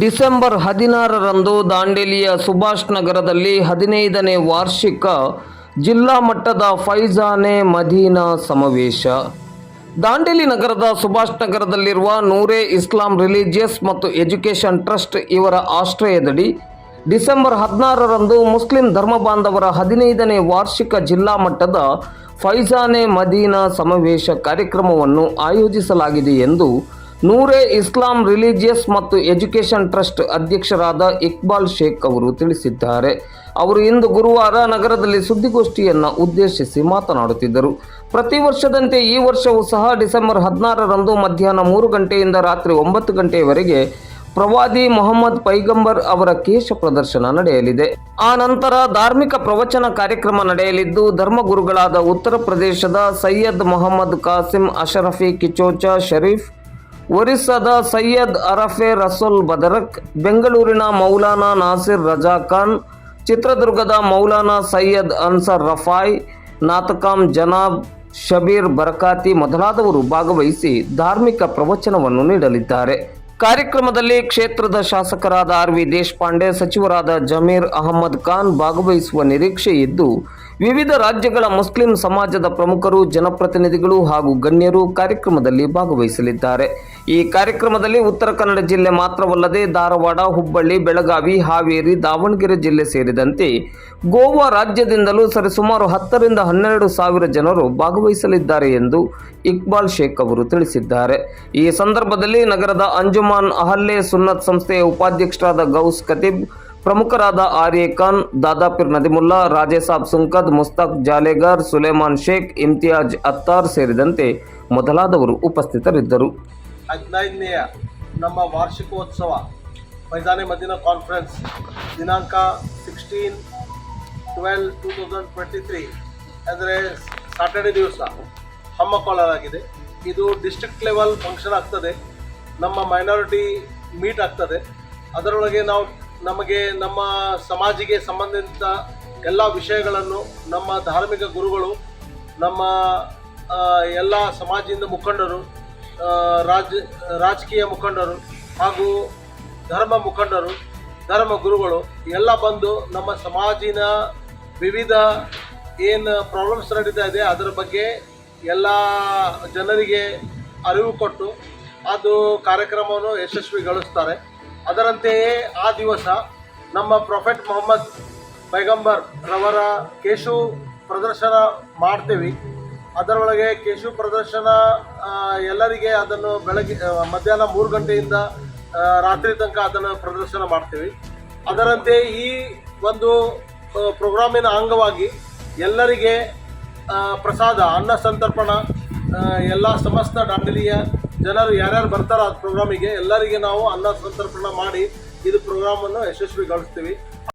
December ಹದಿನಾರರಂದು ದಾಂಡೇಲಿಯ ಸುಭಾಷ್ ನಗರದಲ್ಲಿ ಹದಿನೈದನೇ ವಾರ್ಷಿಕ ಜಿಲ್ಲಾ ಮಟ್ಟದ ಫೈಜಾನೆ ಮದೀನಾ ಸಮಾವೇಶ. ದಾಂಡೇಲಿ ನಗರದ ಸುಭಾಷ್ ನಗರದಲ್ಲಿರುವ ನೂರೇ ಇಸ್ಲಾಂ ರಿಲಿಜಿಯಸ್ ಮತ್ತು ಎಜುಕೇಷನ್ ಟ್ರಸ್ಟ್ ಇವರ ಆಶ್ರಯದಡಿ ಡಿಸೆಂಬರ್ ಹದಿನಾರರಂದು ಮುಸ್ಲಿಂ ಧರ್ಮ ಬಾಂಧವರ ಹದಿನೈದನೇ ವಾರ್ಷಿಕ ಜಿಲ್ಲಾ ಮಟ್ಟದ ಫೈಜಾನೆ ಮದೀನಾ ಸಮಾವೇಶ ಕಾರ್ಯಕ್ರಮವನ್ನು ಆಯೋಜಿಸಲಾಗಿದೆ ಎಂದು ನೂರೇ ಇಸ್ಲಾಂ ರಿಲಿಜಿಯಸ್ ಮತ್ತು ಎಜುಕೇಷನ್ ಟ್ರಸ್ಟ್ ಅಧ್ಯಕ್ಷರಾದ ಇಕ್ಬಾಲ್ ಶೇಖ್ ಅವರು ತಿಳಿಸಿದ್ದಾರೆ. ಅವರು ಇಂದು ಗುರುವಾರ ನಗರದಲ್ಲಿ ಸುದ್ದಿಗೋಷ್ಠಿಯನ್ನು ಉದ್ದೇಶಿಸಿ ಮಾತನಾಡುತ್ತಿದ್ದರು. ಪ್ರತಿ ವರ್ಷದಂತೆ ಈ ವರ್ಷವೂ ಸಹ ಡಿಸೆಂಬರ್ ಹದಿನಾರರಂದು ಮಧ್ಯಾಹ್ನ ಮೂರು ಗಂಟೆಯಿಂದ ರಾತ್ರಿ ಒಂಬತ್ತು ಗಂಟೆಯವರೆಗೆ ಪ್ರವಾದಿ ಮೊಹಮ್ಮದ್ ಪೈಗಂಬರ್ ಅವರ ಕೇಶ ಪ್ರದರ್ಶನ ನಡೆಯಲಿದೆ. ಆ ನಂತರ ಧಾರ್ಮಿಕ ಪ್ರವಚನ ಕಾರ್ಯಕ್ರಮ ನಡೆಯಲಿದ್ದು, ಧರ್ಮಗುರುಗಳಾದ ಉತ್ತರ ಪ್ರದೇಶದ ಸೈಯದ್ ಮೊಹಮ್ಮದ್ ಕಾಸಿಂ, ಅಶರಫಿ ಕಿಚೋಚಾ, ಶರೀಫ್ ಒರಿಸ್ಸಾದ ಸೈಯದ್ ಅರಫೆ ರಸೂಲ್ ಬದರಕ್, ಬೆಂಗಳೂರಿನ ಮೌಲಾನಾ ನಾಸಿರ್ ರಜಾ ಖಾನ್, ಚಿತ್ರದುರ್ಗದ ಮೌಲಾನಾ ಸೈಯದ್ ಅನ್ಸರ್ ರಫಾಯ್ ನಾತಕಾಂ ಜನಾಬ್ ಶಬೀರ್ ಬರಕಾತಿ ಮೊದಲಾದವರು ಭಾಗವಹಿಸಿ ಧಾರ್ಮಿಕ ಪ್ರವಚನವನ್ನು ನೀಡಲಿದ್ದಾರೆ. ಕಾರ್ಯಕ್ರಮದಲ್ಲಿ ಕ್ಷೇತ್ರದ ಶಾಸಕರಾದ ಆರ್ ವಿ ದೇಶಪಾಂಡೆ, ಸಚಿವರಾದ ಜಮೀರ್ ಅಹಮದ್ ಖಾನ್ ಭಾಗವಹಿಸುವ ನಿರೀಕ್ಷೆ ಇದ್ದು, ವಿವಿಧ ರಾಜ್ಯಗಳ ಮುಸ್ಲಿಂ ಸಮಾಜದ ಪ್ರಮುಖರು, ಜನಪ್ರತಿನಿಧಿಗಳು ಹಾಗೂ ಗಣ್ಯರು ಕಾರ್ಯಕ್ರಮದಲ್ಲಿ ಭಾಗವಹಿಸಲಿದ್ದಾರೆ. ಈ ಕಾರ್ಯಕ್ರಮದಲ್ಲಿ ಉತ್ತರ ಕನ್ನಡ ಜಿಲ್ಲೆ ಮಾತ್ರವಲ್ಲದೆ ಧಾರವಾಡ, ಹುಬ್ಬಳ್ಳಿ, ಬೆಳಗಾವಿ, ಹಾವೇರಿ, ದಾವಣಗೆರೆ ಜಿಲ್ಲೆ ಸೇರಿದಂತೆ ಗೋವಾ ರಾಜ್ಯದಿಂದಲೂ ಸರಿಸುಮಾರು ಹತ್ತರಿಂದ ಹನ್ನೆರಡು ಸಾವಿರ ಜನರು ಭಾಗವಹಿಸಲಿದ್ದಾರೆ ಎಂದು ಇಕ್ಬಾಲ್ ಶೇಖ್ ಅವರು ತಿಳಿಸಿದ್ದಾರೆ. ಈ ಸಂದರ್ಭದಲ್ಲಿ ನಗರದ ಅಂಜುಮಾನ್ ಅಹಲ್ಲೆ ಸುನ್ನತ್ ಸಂಸ್ಥೆಯ ಉಪಾಧ್ಯಕ್ಷರಾದ ಗೌಸ್ ಖತೀಬ್, ಪ್ರಮುಖರಾದ ಆರ್ಯ ಖಾನ್, ದಾದಾಪಿರ್ ನದಿಮುಲ್ಲಾ, ರಾಜೇಸಾಬ್ ಸುಂಕದ್, ಮುಸ್ತಾಕ್ ಜಾಲೇಗರ್, ಸುಲೇಮಾನ್ ಶೇಖ್, ಇಮ್ತಿಯಾಜ್ ಅತ್ತಾರ್ ಸೇರಿದಂತೆ ಮೊದಲಾದವರು ಉಪಸ್ಥಿತರಿದ್ದರು. ಹದಿನೈದನೆಯ ನಮ್ಮ ವಾರ್ಷಿಕೋತ್ಸವ ಮೈದಾನಿ ಮದಿನ ಕಾನ್ಫರೆನ್ಸ್ ದಿನಾಂಕ sixteen twelve two thousand twenty three ಅಂದರೆ ಸಾಟರ್ಡೆ ದಿವಸ ಹಮ್ಮಿಕೊಳ್ಳಲಾಗಿದೆ. ಇದು ಡಿಸ್ಟ್ರಿಕ್ಟ್ ಲೆವೆಲ್ ಫಂಕ್ಷನ್ ಆಗ್ತದೆ. ನಮ್ಮ ಮೈನಾರಿಟಿ ಮೀಟ್ ಆಗ್ತದೆ. ಅದರೊಳಗೆ ನಾವು ನಮಗೆ ನಮ್ಮ ಸಮಾಜಿಗೆ ಸಂಬಂಧಿತ ಎಲ್ಲ ವಿಷಯಗಳನ್ನು ನಮ್ಮ ಧಾರ್ಮಿಕ ಗುರುಗಳು, ನಮ್ಮ ಎಲ್ಲ ಸಮಾಜದಿಂದ ಮುಖಂಡರು ರಾಜ, ರಾಜಕೀಯ ಮುಖಂಡರು ಹಾಗೂ ಧರ್ಮ ಮುಖಂಡರು, ಧರ್ಮ ಗುರುಗಳು ಎಲ್ಲ ಬಂದು ನಮ್ಮ ಸಮಾಜಿನ ವಿವಿಧ ಏನು ಪ್ರಾಬ್ಲಮ್ಸ್ ನಡೀತಾ ಇದೆ, ಅದರ ಬಗ್ಗೆ ಎಲ್ಲ ಜನರಿಗೆ ಅರಿವು ಕೊಟ್ಟು ಅದು ಕಾರ್ಯಕ್ರಮವನ್ನು ಯಶಸ್ವಿಗೊಳಿಸ್ತಾರೆ ಅದರಂತೆಯೇ ಆ ದಿವಸ ನಮ್ಮ ಪ್ರೊಫೆಟ್ ಮೊಹಮ್ಮದ್ ಪೈಗಂಬರ್ ರವರ ಕೇಶು ಪ್ರದರ್ಶನ ಮಾಡ್ತೀವಿ. ಅದರೊಳಗೆ ಕೇಶು ಪ್ರದರ್ಶನ ಎಲ್ಲರಿಗೆ ಅದನ್ನು ಬೆಳಗ್ಗೆ ಮಧ್ಯಾಹ್ನ ಮೂರು ಗಂಟೆಯಿಂದ ರಾತ್ರಿ ತನಕ ಅದನ್ನು ಪ್ರದರ್ಶನ ಮಾಡ್ತೀವಿ. ಅದರಂತೆ ಈ ಒಂದು ಪ್ರೋಗ್ರಾಮಿನ ಅಂಗವಾಗಿ ಎಲ್ಲರಿಗೆ ಪ್ರಸಾದ, ಅನ್ನ ಸಂತರ್ಪಣ ಎಲ್ಲ ಸಮಸ್ತ ದಾಂಡಲಿಯ ಜನರು ಯಾರ್ಯಾರು ಬರ್ತಾರೋ ಆ ಪ್ರೋಗ್ರಾಮಿಗೆ ಎಲ್ಲರಿಗೆ ನಾವು ಅನ್ನ ಸಂತರ್ಪಣ ಮಾಡಿ ಇದು ಪ್ರೋಗ್ರಾಮನ್ನು ಯಶಸ್ವಿಗೊಳಿಸ್ತೀವಿ.